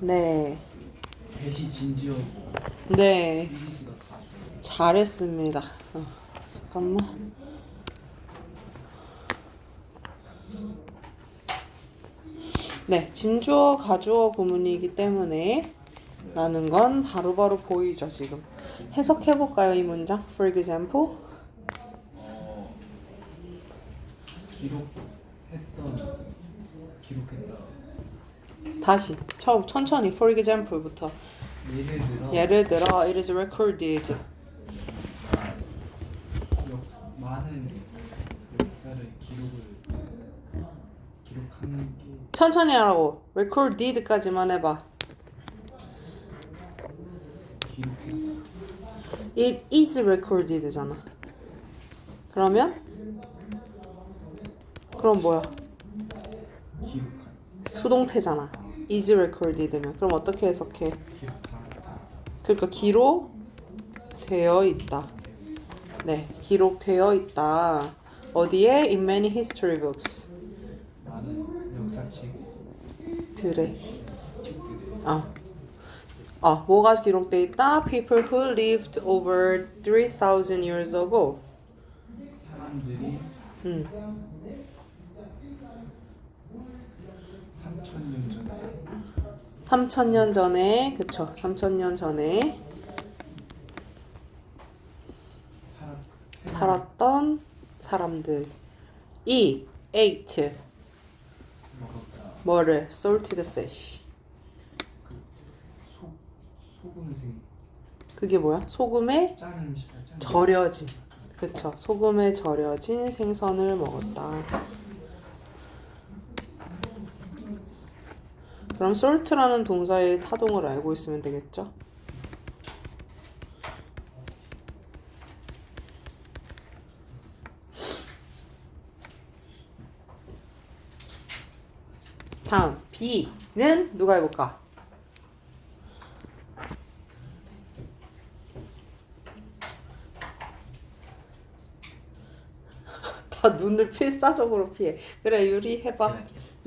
네. 배시 진지어 네. 이지스가. 잘했습니다. 어, 잠깐만. 네, 진주어, 가주어 구문이기 때문에 라는 건 바로바로 보이죠, 지금. 해석해 볼까요, 이 문장? For example. 어 기록했던 기록했다. 다시, 처음, 천천히, for example부터. 예를 들어 예를 들어, it is recorded. 역 많은 역사를 기록을 기록하는 게 천천히 하라고. recorded까지만 해봐. 기록했다. It is recorded잖아. 그러면? 그럼 뭐야? 기록한 수동태잖아. Is recorded면. 그럼 어떻게 해석해? 그러니까 기록되어 있다. 네, 기록되어 있다. 어디에? In many history books. 많은 역사책 들에. 책들에 아. 아, 뭐가 기록돼 있다? People who lived over 3,000 years ago. 사람들이 음. 3천 년 전에 3,000년 전에, 그쵸. 3,000년 전에 살았 살았던 사람들. 이, ate. 뭐를? salted fish. 그게 뭐야? 소금에 절여진. 그쵸. 소금에 절여진 생선을 먹었다. 그럼 salt라는 동사의 타동을 알고 있으면 되겠죠? 다음 B는 누가 해볼까? 다 눈을 필사적으로 피해. 그래 유리 해봐.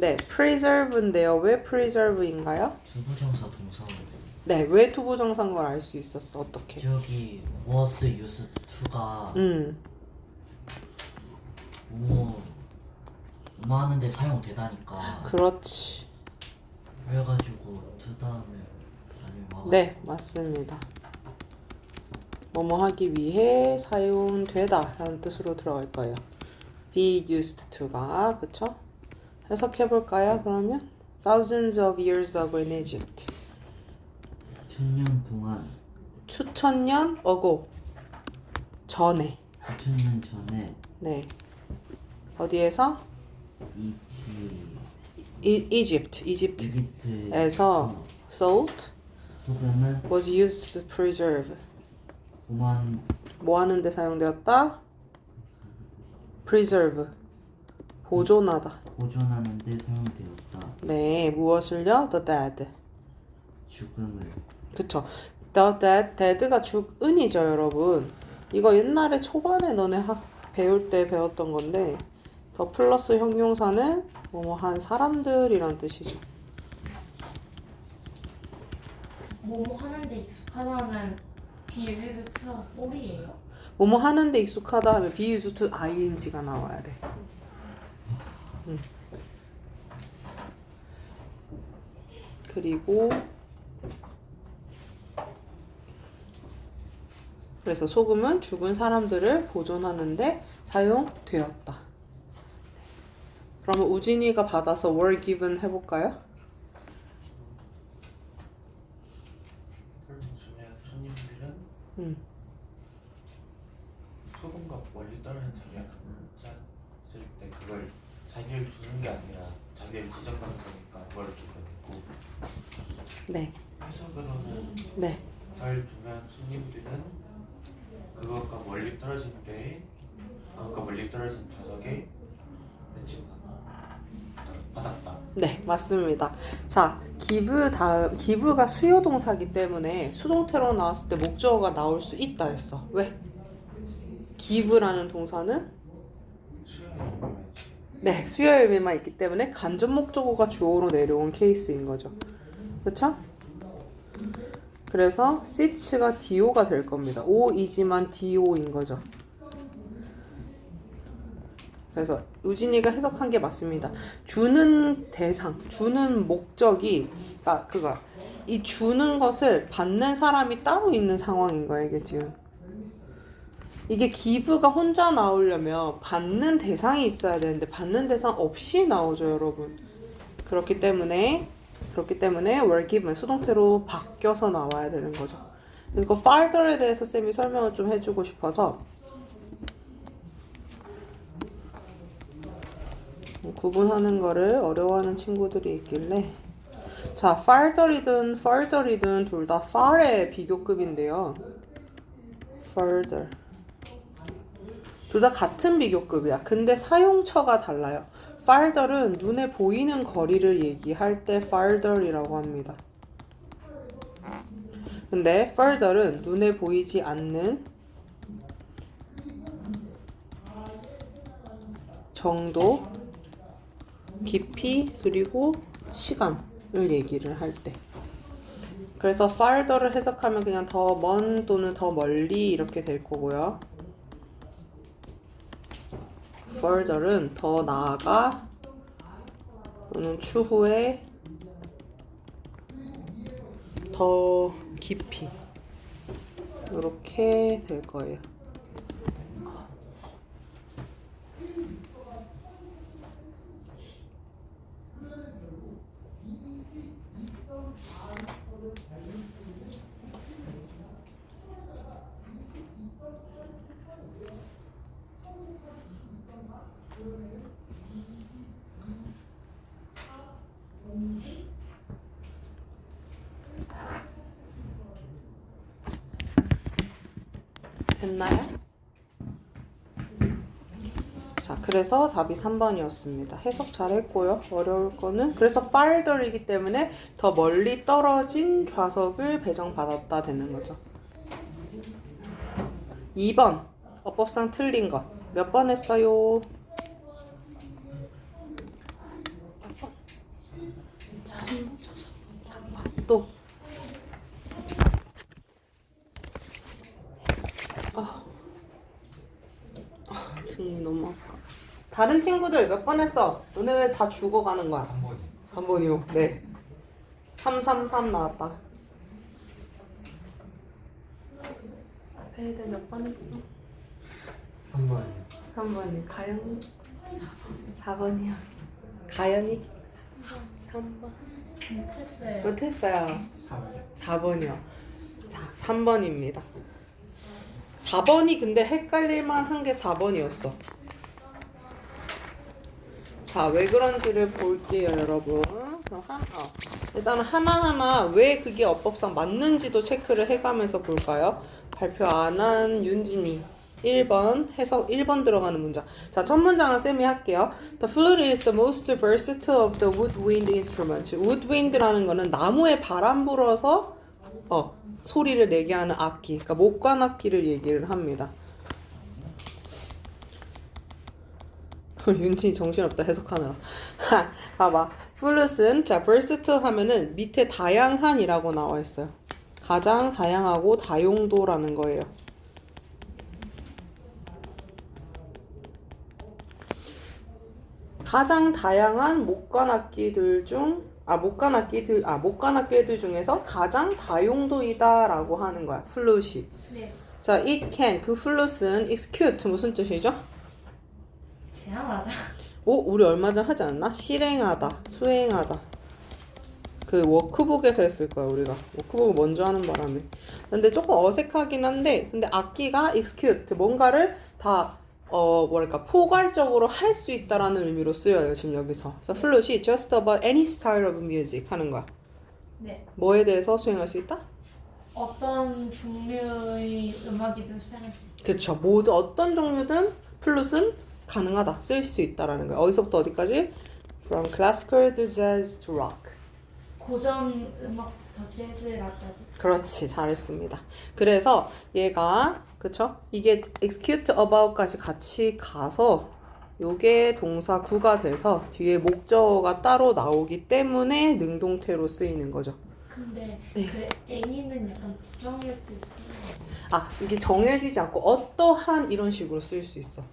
네, preserve인데요. 왜 preserve인가요? 주부정사 동사로 네, 왜 투부정사인 걸 알 수 있었어. 어떻게? 기억이 was used to가 음, 뭐 뭐하는데 사용되다니까 그렇지. 그래가지고 to 다음에 아니면 와가 네, 맞습니다. 뭐뭐 하기 위해 사용되다 라는 뜻으로 들어갈 거예요. be used to가 그쵸? 해석해 볼까요? 그러면 thousands of years ago in Egypt. 천년 동안 수천 년 ago 전에. 수천 년 전에 네. 어디에서? 이, 이, Egypt. 이집트. 이집트에서 salt 소금은 was used to preserve. 뭐 하는데 사용되었다? preserve. 보존하다. 보존하는 데 사용되었다 네, 무엇을요? the dead. 죽음을 그쵸. the dead, dead가 죽은이죠, 여러분. 이거 옛날에 초반에 너네 학, 배울 때 배웠던 건데, 더 플러스 형용사는 뭐뭐 한 사람들이란 뜻이죠. 뭐뭐 하는데 익숙하다는 to for이에요? 뭐뭐 하는데 익숙하다 하면 be used to ing가 나와야 돼. 음. 그리고 그래서 소금은 죽은 사람들을 보존하는데 사용되었다. 그러면 우진이가 받아서 were given 해볼까요? 음. 소금과 멀리 떨어진 자기가 짰을 때 그걸 자기를 주는 게 아니라 자기를 지적하는 거니까 그걸 기분했고 네, 해석으로는 네, 달 주면 손님들은 그것과 멀리 떨어진 때 그것과 멀리 떨어진 배치가 받았다. 네, 맞습니다. 자, give 다음 give가 수요 동사기 때문에 수동태로 나왔을 때 목적어가 나올 수 있다 했어. 왜? give라는 동사는 오면 네, 수요 의미만 있기 때문에 간접 목적어가 주어로 내려온 케이스인 거죠. 그쵸? 그래서 sit가 do가 될 겁니다. o이지만 do인 거죠. 그래서 우진이가 해석한 게 맞습니다. 주는 대상, 주는 목적이, 그러니까 그거 이 주는 것을 받는 사람이 따로 있는 상황인 거야 이게 지금. 이게 기브가 혼자 나오려면 받는 대상이 있어야 되는데 받는 대상 없이 나오죠 여러분. 그렇기 때문에 그렇기 때문에 given 수동태로 바뀌어서 나와야 되는 거죠. 이거 farther에 대해서 쌤이 설명을 좀 해주고 싶어서 구분하는 거를 어려워하는 친구들이 있길래 자 farther이든 further이든 둘 다 far의 비교급인데요. further 둘 다 같은 비교급이야. 근데 사용처가 달라요. farther은 눈에 보이는 거리를 얘기할 때 farther이라고 합니다. 근데 further은 눈에 보이지 않는 정도, 깊이, 그리고 시간을 얘기를 할 때. 그래서 farther를 해석하면 그냥 더 먼 또는 더 멀리 이렇게 될 거고요. Further은 더 나아가 또는 추후에 더 깊이 이렇게 될 거예요. 자, 그래서 답이 3번이었습니다. 해석 잘했고요. 어려울 거는 그래서 farther이기 때문에 더 멀리 떨어진 좌석을 배정받았다 되는 거죠. 2번 어법상 틀린 것. 몇 번 했어요? 3번. 또. 등이 너무 아파. 다른 친구들 몇 번 했어? 너네 왜 다 죽어가는 거야? 3번이 3번이요. 네. 333 나왔다. 앞에 애들 몇 번 했어? 3번 3번이. 가연이? 4번이요. 가연이? 3번. 못했어요. 못했어요. 4번 4번이요. 자, 3번입니다. 4번이 근데 헷갈릴만 한 게 4번이었어. 자, 왜 그런지를 볼게요, 여러분. 그럼 한, 어. 일단 하나하나 왜 그게 어법상 맞는지도 체크를 해가면서 볼까요? 발표 안 한 윤진이. 1번 해석 1번 들어가는 문장. 자, 첫 문장은 쌤이 할게요. The flute is the most versatile of the woodwind instruments. woodwind라는 거는 나무에 바람 불어서 어, 소리를 내게 하는 악기. 그러니까 목관 악기를 얘기를 합니다. 우리 윤진이 정신없다 해석하느라. 하, 봐봐. 플룻은 자 versatile 하면은 밑에 다양한이라고 나와 있어요. 가장 다양하고 다용도라는 거예요. 가장 다양한 목관 악기들 중, 아, 목관 악기들, 아, 목관 악기들 중에서 가장 다용도이다라고 하는 거야, 플룻이. 네. 자, it can, 그 플룻은 execute 무슨 뜻이죠? 제한하다. 오, 우리 얼마 전 하지 않았나? 실행하다, 수행하다. 그 워크북에서 했을 거야, 우리가. 워크북을 먼저 하는 바람에. 근데 조금 어색하긴 한데, 근데 악기가 execute, 뭔가를 다, 어, 뭐랄까, 포괄적으로 할 수 있다라는 의미로 쓰여요, 지금 여기서. 그래서 플룻이 just about any style of music 하는 거야. 네. 뭐에 대해서 수행할 수 있다? 어떤 종류의 음악이든 수행할 수 있어요. 그쵸. 모두 어떤 종류든 플룻은 가능하다. 쓸 수 있다라는 거야. 어디서부터 어디까지? From classical to jazz to rock. 고전 음악부터 재즈라까지. 그렇지. 잘했습니다. 그래서 얘가 그쵸? 이게 execute about까지 같이 가서 요게 동사 구가 돼서 뒤에 목적어가 따로 나오기 때문에 능동태로 쓰이는 거죠. 근데 네. 그 애니는 약간 부정일 때 쓰는 아 이게 정해지지 않고 어떠한 이런 식으로 쓰일 수 있어.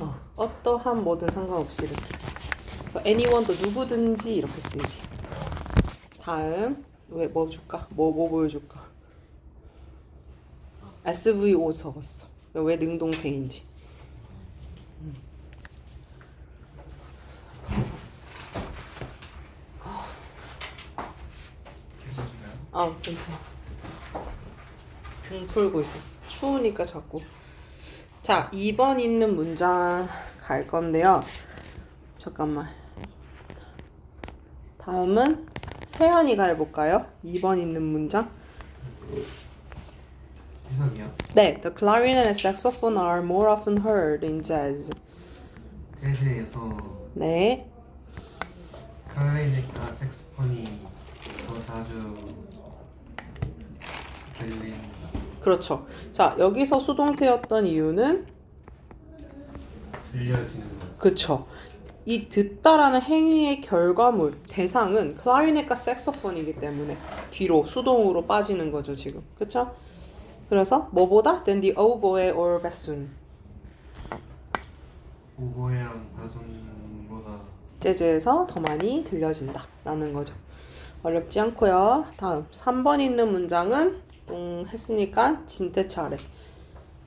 아, 어, 어떠한 뭐든 상관없이 이렇게. 그래서 anyone도 누구든지 이렇게 쓰이지. 다음 왜 뭐 줄까? 뭐뭐 보여줄까? SVO 적었어. 왜 능동태인지. 괜찮나요? 아 괜찮아. 등 풀고 있었어. 추우니까 자꾸. 자, 2번 있는 문장 갈 건데요. 잠깐만. 다음은 세연이가 해볼까요? 2번 있는 문장. 해석이요? 네, the clarinet and saxophone are more often heard in jazz. 재즈에서 네, 클라리넷과 색소폰이 더 자주 들린다. 그렇죠. 자, 여기서 수동태였던 이유는 들려지는. 그쵸. 이 듣다라는 행위의 결과물, 대상은 클라리넷과 색소폰이기 때문에 뒤로 수동으로 빠지는 거죠, 지금. 그쵸? 그래서 뭐보다? than the oboe or bassoon. 오보에랑 바손보다 재즈에서 더 많이 들려진다. 라는 거죠. 어렵지 않고요. 다음 3번 있는 문장은 음, 했으니까 진짜 차례.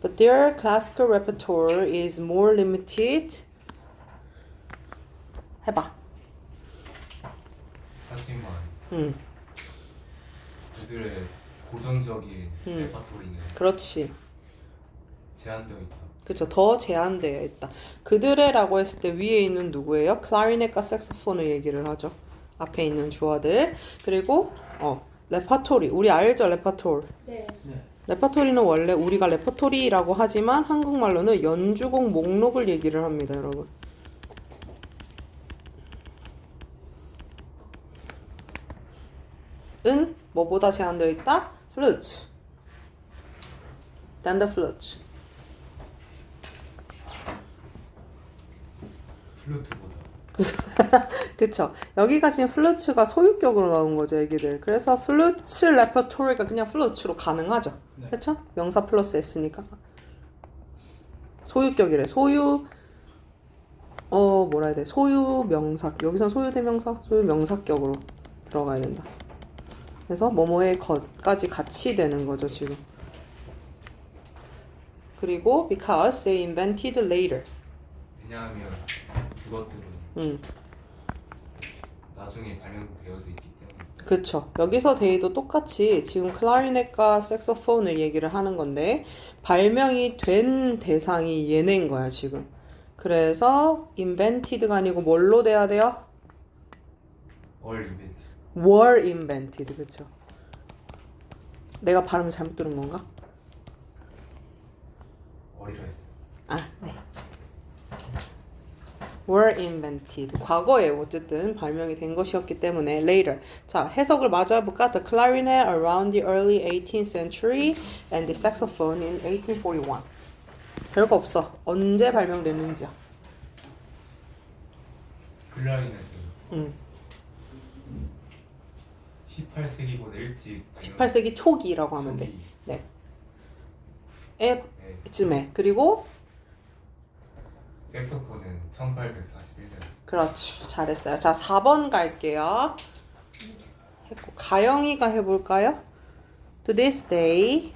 But their classical repertoire is more limited. 해봐. 하지만 음, 그들의 고전적인 음. 레파토리는 그렇지. 제한되어 있다. 그쵸. 더 제한되어 있다. 그들의라고 했을 때 위에 있는 누구예요? 클라리넷과 색소폰을 얘기를 하죠. 앞에 있는 주어들. 그리고 어 레파토리. 우리 알죠? 레파토리. 네. 레퍼토리는 원래 우리가 레퍼토리라고 하지만 한국말로는 연주곡 목록을 얘기를 합니다, 여러분. 은 뭐보다 제한되어 있다? than the flute. 플루트보다 그쵸. 여기가 지금 플루츠가 소유격으로 나온 거죠, 애기들. 그래서 플루츠 레퍼토리가 그냥 플루츠로 가능하죠. 네. 그쵸? 명사 플러스 S니까. 소유격이래. 소유, 어, 뭐라 해야 돼? 소유 명사. 여기선 소유 대명사, 소유 명사격으로 들어가야 된다. 그래서 뭐뭐의 것까지 같이 되는 거죠, 지금. 그리고 because they invented later. 왜냐하면 그것들은 음. 나중에 발명되어져 있기 때문에 그쵸. 여기서 데이도 똑같이 지금 클라리넷과 색소폰을 얘기를 하는 건데 발명이 된 대상이 얘네인 거야 지금. 그래서 invented가 아니고 뭘로 돼야 돼요? 얼 이벤트 were invented 그쵸? 내가 발음 잘못 들은 건가? 얼이라 했어요. 아, 네. Were invented. 과거에 어쨌든 발명이 된 것이었기 때문에 later. 자, 해석을 마저 해볼까? The clarinet around the early 18th century and the saxophone in 1841. 별거 없어. 언제 발명됐는지야. 클라리넷은 음. 18세기보다 일찍 18세기 초기라고 하면 돼. 돼. 에, 네. 쯤에. 그리고 색소폰은 1841년 그렇죠. 잘했어요. 자, 4번 갈게요. 했고 가영이가 해 볼까요? To this day.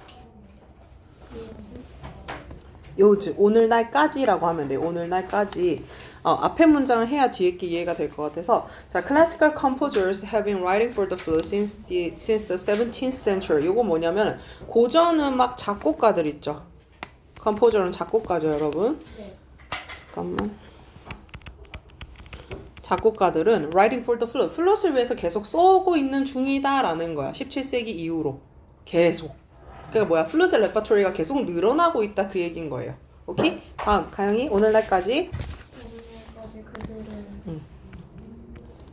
요즘 오늘날까지라고 하면 돼요. 오늘날까지. 어, 앞에 문장을 해야 뒤에 게 이해가 될 것 같아서 자, classical composers have been writing for the flute since the since the 17th century. 요거 뭐냐면 고전 음악 작곡가들 있죠. 컴포저는 작곡가죠, 여러분. 네. 잠깐만. 작곡가들은 writing for the flute, 플룻을 위해서 계속 써오고 있는 중이다라는 거야. 17세기 이후로 계속. 그러니까 뭐야, 플룻의 레퍼토리가 계속 늘어나고 있다 그 얘기인 거예요. 오케이? 다음 가영이 오늘날까지 오늘까지 그들은 음.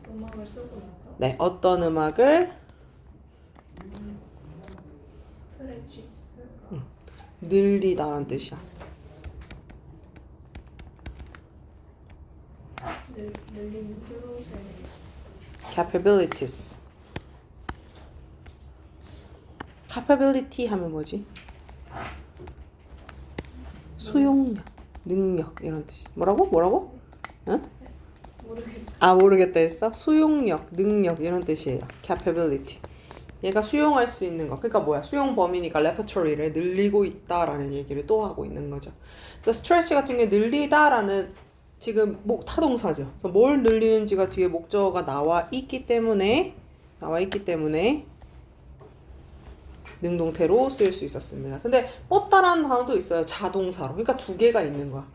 음악을 쓰고 있다. 네 어떤 음악을 스트레치스. 늘리다라는 뜻이야. 늘 늘리는 플롯을 capabilities. capability 하면 뭐지? 수용력, 능력 이런 뜻. 뭐라고? 뭐라고? 응? 모르겠다. 아 모르겠다 했어? 수용력, 능력 이런 뜻이에요. capability. 얘가 수용할 수 있는 거. 그러니까 뭐야? 수용 범위니까 레퍼토리를 늘리고 있다라는 얘기를 또 하고 있는 거죠. 그래서 stretch 같은 게 늘리다라는 지금 목 타동사죠. 그래서 뭘 늘리는지가 뒤에 목적어가 나와 있기 때문에 나와 있기 때문에 능동태로 쓰일 수 있었습니다. 근데 뻗다라는 단어도 있어요. 자동사로. 그러니까 두 개가 있는 거야.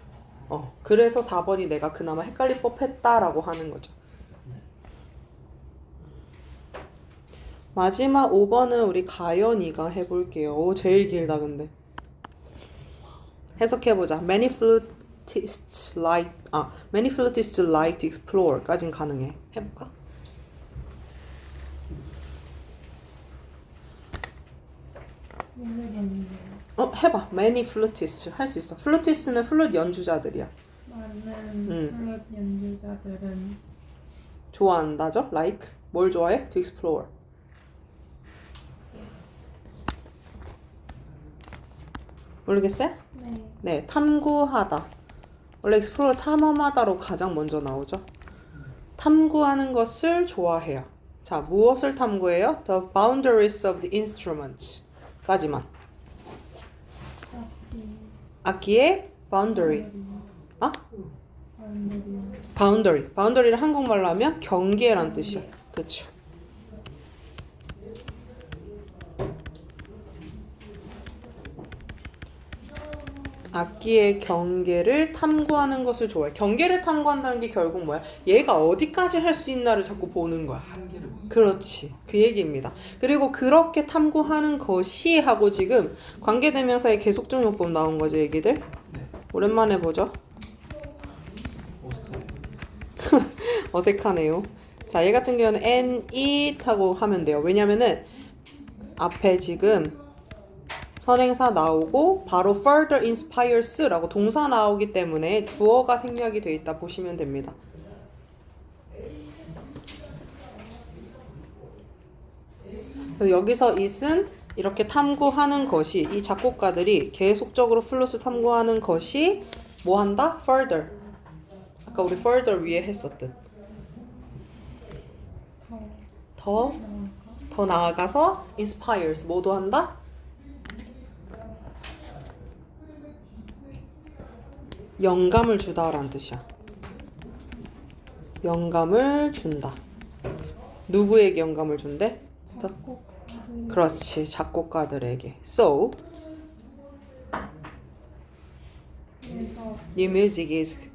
어, 그래서 4번이 내가 그나마 헷갈릴 법했다라고 하는 거죠. 마지막 5번은 우리 가연이가 해볼게요. 오, 제일 길다 근데. 해석해보자. Many flutists like 아, many flutists like to explore까진 가능해. 해볼까? 모르겠네요. 어, 해봐. Many flutists 할 수 있어. flutist는 플룻 연주자들이야. 많은 음. 플룻 연주자들은 좋아한다죠? Like 뭘 좋아해? To explore. 모르겠어요? 네. 네, 탐구하다. 원래 explore 탐험하다로 가장 먼저 나오죠. 탐구하는 것을 좋아해요. 자, 무엇을 탐구해요? The boundaries of the instruments. 까지만. 악기 악기의 boundary. 아? boundary. boundary를 한국말로 하면 경계란 뜻이야. 그렇죠. 악기의 경계를 탐구하는 것을 좋아해. 경계를 탐구한다는 게 결국 뭐야? 얘가 어디까지 할 수 있나를 자꾸 보는 거야. 그렇지. 그 얘기입니다. 그리고 그렇게 탐구하는 것이 하고 지금 관계대명사의 계속적용법 나온 거죠, 얘기들? 네. 오랜만에 보죠. 어색하네. 어색하네요. 자, 얘 같은 경우는 and it 하고 하면 돼요. 왜냐면은 앞에 지금 선행사 나오고 바로 further inspires라고 동사 나오기 때문에 주어가 생략이 돼 있다 보시면 됩니다. 여기서 it은 이렇게 탐구하는 것이 이 작곡가들이 계속적으로 플러스 탐구하는 것이 뭐 한다? further. 아까 우리 further 위에 했었듯. 더 더, 더 나아가서 inspires 뭐도 한다? 영감을 주다라는 뜻이야. 영감을 준다. 누구에게 영감을 준대? 작곡 그렇지, 작곡가들에게. So, new music is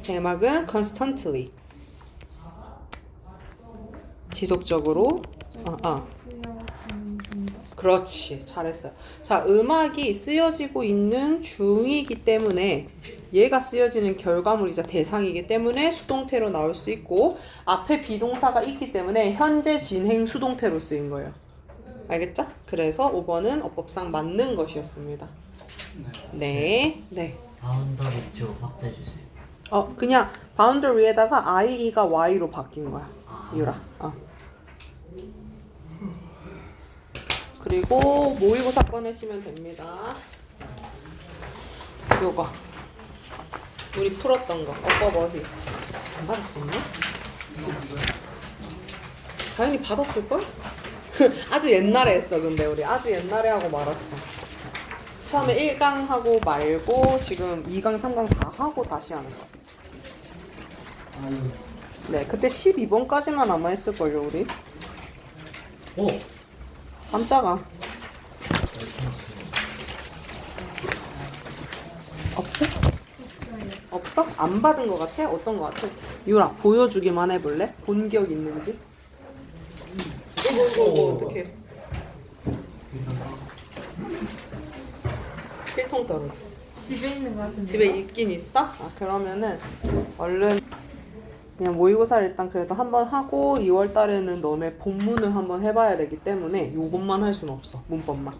새 음악은 constantly 지속적으로 아, 아. 그렇지 잘했어요 자 음악이 쓰여지고 있는 중이기 때문에 얘가 쓰여지는 결과물이자 대상이기 때문에 수동태로 나올 수 있고 앞에 비동사가 있기 때문에 현재 진행 수동태로 쓰인 거예요 알겠죠? 그래서 5번은 어법상 맞는 것이었습니다 네, 네. 바운더리 쪽 확대해 주세요. 어 그냥 바운더리에다가 i가 y로 바뀐 거야 아, 유라. 어. 그리고 모의고사 꺼내시면 됩니다. 요거. 우리 풀었던 거. 어버버디. 안 받았었나? 당연히 받았을걸? 아주 옛날에 했어, 근데 우리. 아주 옛날에 하고 말았어. 처음에 1강 하고 말고 지금 2강, 3강 다 하고 다시 하는 거. 네, 그때 12번까지만 아마 했을걸요, 우리. 오! 깜짝아. 없어? 없어? 안 받은 것 같아? 어떤 것 같아? 유라, 보여주기만 해볼래? 본 기억 있는지? 이거, 이거, 이거, 어떡해. 필통 떨어졌어. 집에 있는 거 같은데. 집에 있긴 있어? 아, 그러면은 얼른 그냥 모의고사를 일단 그래도 한번 하고 2월 달에는 너네 본문을 한번 해봐야 되기 때문에 요것만 할 수는 없어. 문법만.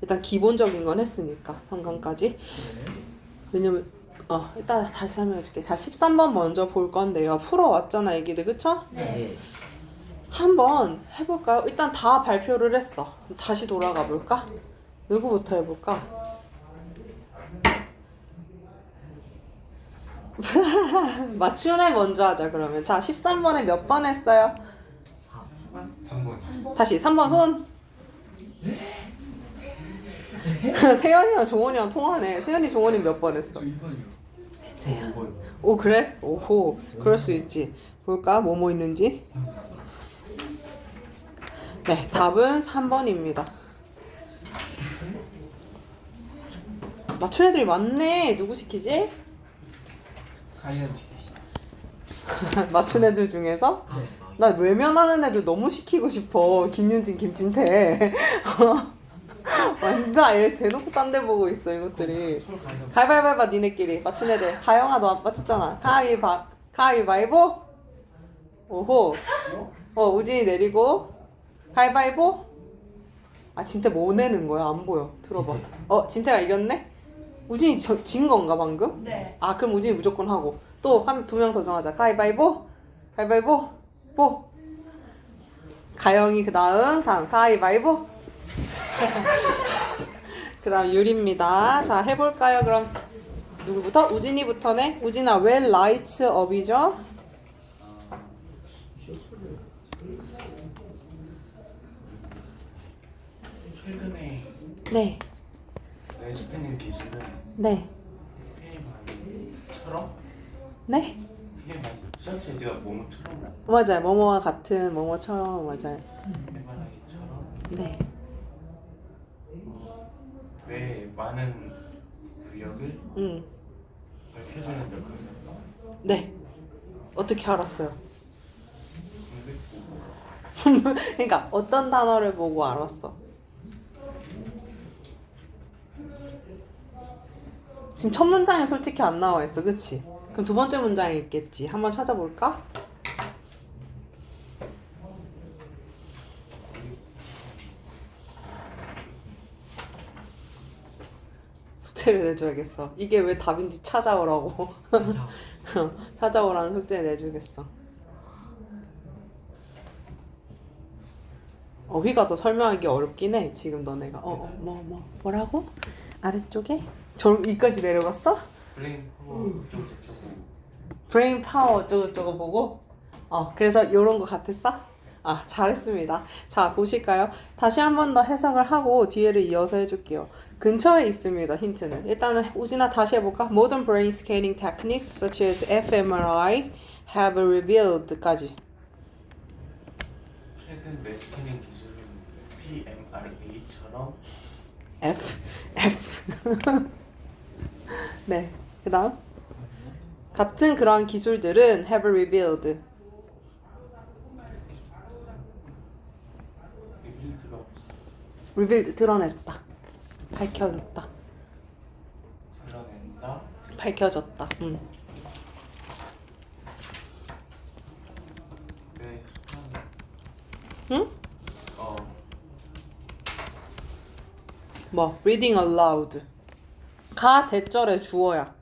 일단 기본적인 건 했으니까 3강까지. 왜냐면 어 이따 다시 설명해 줄게. 자 13번 먼저 볼 건데요. 풀어왔잖아 애기들 그쵸? 네. 한번 해볼까요? 일단 다 발표를 했어. 다시 돌아가 볼까? 누구부터 해볼까? 애 먼저 하자 그러면. 자 13번에 몇 번 했어요? 4 3번. 다시 3번 손. 세연이랑 종원이랑 통하네. 세연이 종원이 몇 번 했어? 5번이요. 오 그래? 오호. 그럴 수 있지. 볼까? 뭐뭐 있는지? 네 답은 3번입니다. 맞춘 애들이 많네. 누구 시키지? 가이드 시키시다. 맞춘 애들 중에서? 네. 나 외면하는 애들 너무 시키고 싶어. 김윤진 김진태. 완전 아예 대놓고 딴 데 보고 있어 이것들이. 서로. 가위바위보 니네끼리. 맞춘 애들. 가영아 너안 맞췄잖아. 가위바 가위바위보? 오호. 어 우진이 내리고. 가위바위보? 아 진태 뭐 내는 거야? 안 보여. 들어봐. 어 진태가 이겼네 우진이 저, 진 건가 방금? 네. 아 그럼 우진이 무조건 하고. 또 한 두 명 더 정하자. 가위바위보. 가위바위보. 보. 가영이 그 다음 다음. 가위바위보. 그 다음 유리입니다. 자 해볼까요 그럼? 누구부터? 우진이부터네. 우진아 왜 라이트 업이죠? 최근에 네 레스팅 기술은 네, PMI처럼? 네? PMI 셔츠가 몸처럼 맞아요. 뭐뭐와 같은 뭐뭐처럼 맞아요. MRI처럼? 네. 뇌에 많은 근력을 음, 밝혀주는 역할이었다. 네. 어떻게 알았어요? 근데 보고? 그러니까 어떤 단어를 보고 알았어? 지금 첫 문장에 솔직히 안 나와 있어, 그치? 그럼 두 번째 문장에 있겠지. 한번 찾아볼까? 숙제를 내줘야겠어. 이게 왜 답인지 찾아오라고. 찾아오라는 숙제 내주겠어. 어휘가 더 설명하기 어렵긴 해. 지금 너네가 어뭐 뭐, 뭐, 뭐라고? 아래쪽에? 저 여기까지 내려갔어? 블링 파워 어쩌고 저쩌고 브레인 파워 어쩌고저쩌고 보고 어 그래서 이런 거 같았어? 아 잘했습니다. 자 보실까요? 다시 한 번 더 해석을 하고 뒤에를 이어서 해줄게요. 근처에 있습니다. 힌트는 일단은 우진아 다시 해볼까? Modern brain scanning techniques such as fMRI have revealed까지. 최근 레스팅 기술은 PMRA처럼 F F 네 그다음. 같은 그러한 기술들은 have revealed. revealed 드러냈다. 밝혀냈다. 드러낸다 밝혀졌다. 음. 뇌 수평 응? 어 뭐 reading aloud 가 대절의 주어야.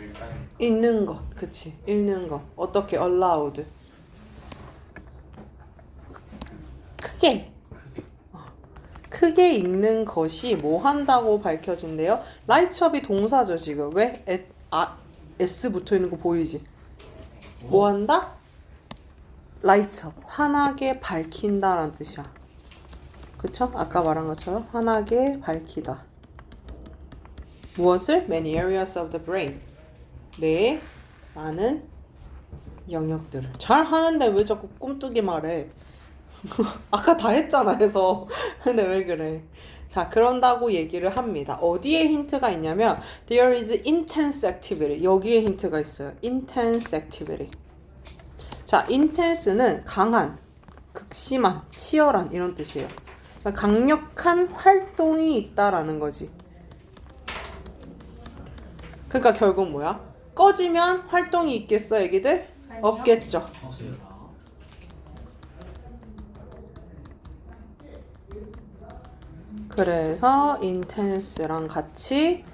일단 읽는 것 그치? 읽는 것 어떻게 aloud? 크게. 어, 크게 읽는 것이 뭐 한다고 밝혀진대요? 라이트업이 동사죠 지금. 왜? 에, 아, S 붙어 있는 거 보이지? 뭐 한다 라이트업 환하게 밝힌다라는 뜻이야 그쵸 아까 말한 것처럼 환하게 밝히다 무엇을 many areas of the brain 뇌의 많은 영역들을 잘 하는데 왜 자꾸 꿈뚜기 말해? 아까 다 했잖아 해서 근데 왜 그래? 자 그런다고 얘기를 합니다. 어디에 힌트가 있냐면 there is intense activity 여기에 힌트가 있어요. intense activity. 자 intense는 강한, 극심한, 치열한 이런 뜻이에요. 그러니까 강력한 활동이 있다라는 거지. 그러니까 결국 뭐야? 꺼지면 활동이 있겠어, 애기들? 없겠죠. 그래서 intense랑 같이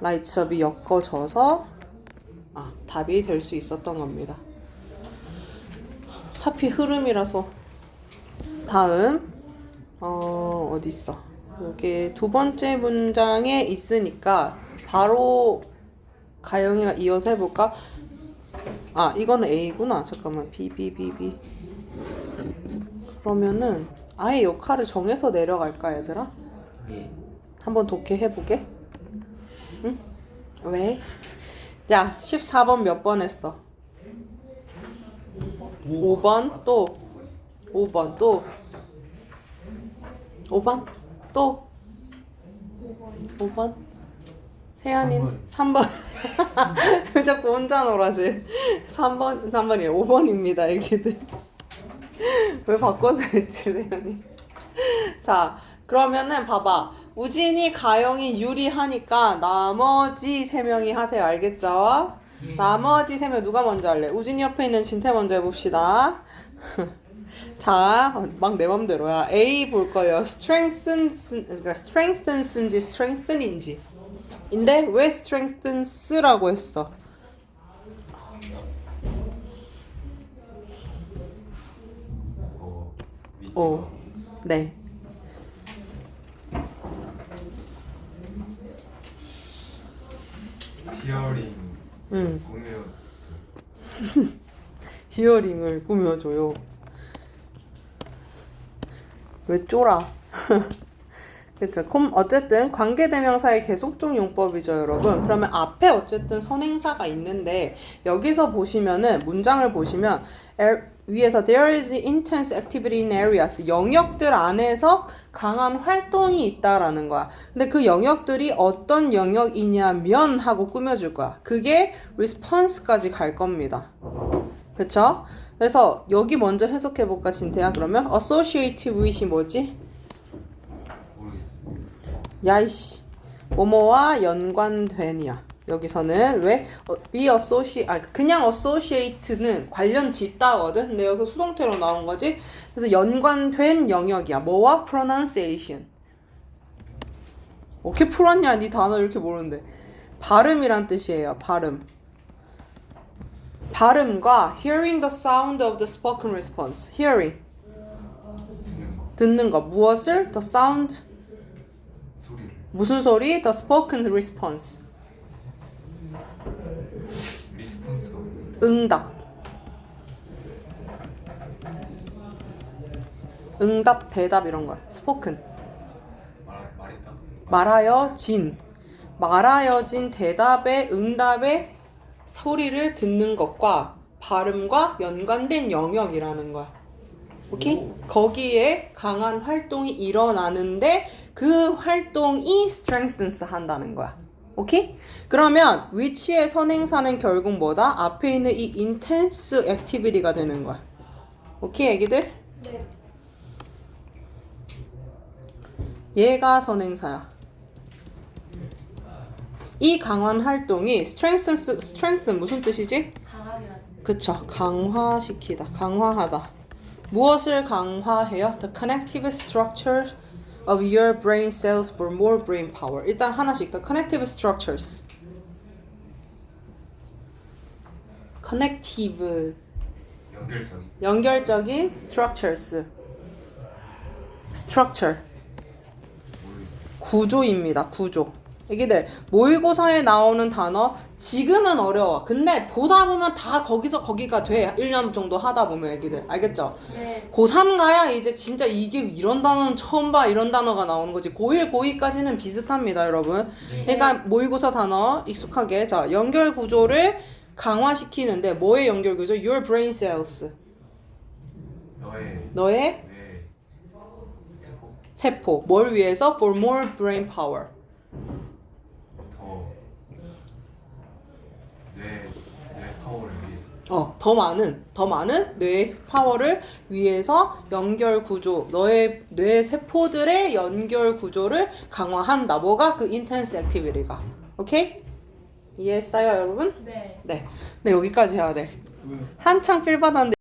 라이트업이 엮어져서 아, 답이 될 수 있었던 겁니다. 하필 흐름이라서 다음 어 어디 있어? 여기 두 번째 문장에 있으니까 바로 가영이가 이어서 해볼까? 아 이거는 A구나. 잠깐만 B B B B. 그러면은 아예 역할을 정해서 내려갈까 얘들아? 예. 한번 독해 해보게. 응? 왜? 야, 14번 몇 번 했어? 5번? 또? 5번? 또? 5번? 또? 5번? 세연이는 3번. 왜 자꾸 혼자 놀아지 3번? 3번이에요. 5번입니다 애기들. 왜 바꿔서 했지 세연이? 자, 그러면은 봐봐. 우진이, 가영이, 유리 하니까 나머지 세 명이 하세요. 알겠죠? 나머지 세 명 누가 먼저 할래? 우진이 옆에 있는 진태 먼저 해봅시다. 자, 막 내 맘대로야. A 볼 거예요. strengthens, 그러니까 strengthens인지 strengthen인지. 인데 왜 strengthens라고 했어? 어, 위치가 오. 네. 히어링 음. 꾸며 히어링을 꾸며줘요. 왜 쫄아? 그쵸. 콤, 어쨌든 관계대명사의 계속적 용법이죠, 여러분. 그러면 앞에 어쨌든 선행사가 있는데 여기서 보시면은 문장을 보시면 에- 위에서 there is intense activity in areas 영역들 안에서 강한 활동이 있다라는 거야. 근데 그 영역들이 어떤 영역이냐면 하고 꾸며줄 거야. 그게 response까지 갈 겁니다. 그쵸? 그래서 여기 먼저 해석해 볼까 진태야 그러면 associate with이 뭐지? 야이씨 뭐뭐와 연관된이야 여기서는 왜 어, be associate 아 그냥 associate는 관련 짓다거든 근데 여기서 수동태로 나온 거지 그래서 연관된 영역이야 뭐와 pronunciation 어떻게 풀었냐 네 단어 이렇게 모르는데 발음이란 뜻이에요 발음 발음과 hearing the sound of the spoken response hearing 듣는 거 무엇을 the sound 무슨 소리? The spoken response. 리스폰스가 무슨 응답. 응답, 대답 이런 거야. 말했다. 말하여진. 말하여진 대답의 응답의 소리를 듣는 것과 발음과 연관된 영역이라는 거야. 오케이? 거기에 강한 활동이 일어나는데 그 활동이 strengthens 한다는 거야. 오케이? 그러면 위치의 선행사는 결국 뭐다? 앞에 있는 이 intense activity가 되는 거야. 오케이, 애기들? 네. 얘가 선행사야. 이 강한 활동이 strengthens, strengthen 무슨 뜻이지? 그쵸. 강화시키다. 강화하다. 무엇을 강화해요? The connective structure of your brain cells for more brain power. 일단 하나씩. The connective structures. connective. 연결적인 연결적인 structures. structure. 구조입니다. 구조. 애기들 모의고사에 나오는 단어 지금은 어려워. 근데 보다 보면 다 거기서 거기가 돼. 1년 정도 하다 보면 애기들. 알겠죠? 네. 고3 가야 이제 진짜 이게 이런 단어는 처음 봐 이런 단어가 나오는 거지 고1 고2까지는 비슷합니다 여러분 그러니까 모의고사 단어 익숙하게 자 연결 구조를 강화시키는데 뭐의 연결 구조? Your brain cells 너의 너의 뇌 세포 세포 뭘 위해서? For more brain power 더 뇌 뇌 파워를 위해서 어, 더 많은, 더 많은 뇌 파워를 위해서 연결 구조, 너의 뇌 세포들의 연결 구조를 강화한다. 뭐가? 그 intense activity가. 오케이? 이해했어요, 여러분? 네. 네. 네, 여기까지 해야 돼. 한창 필 받았는데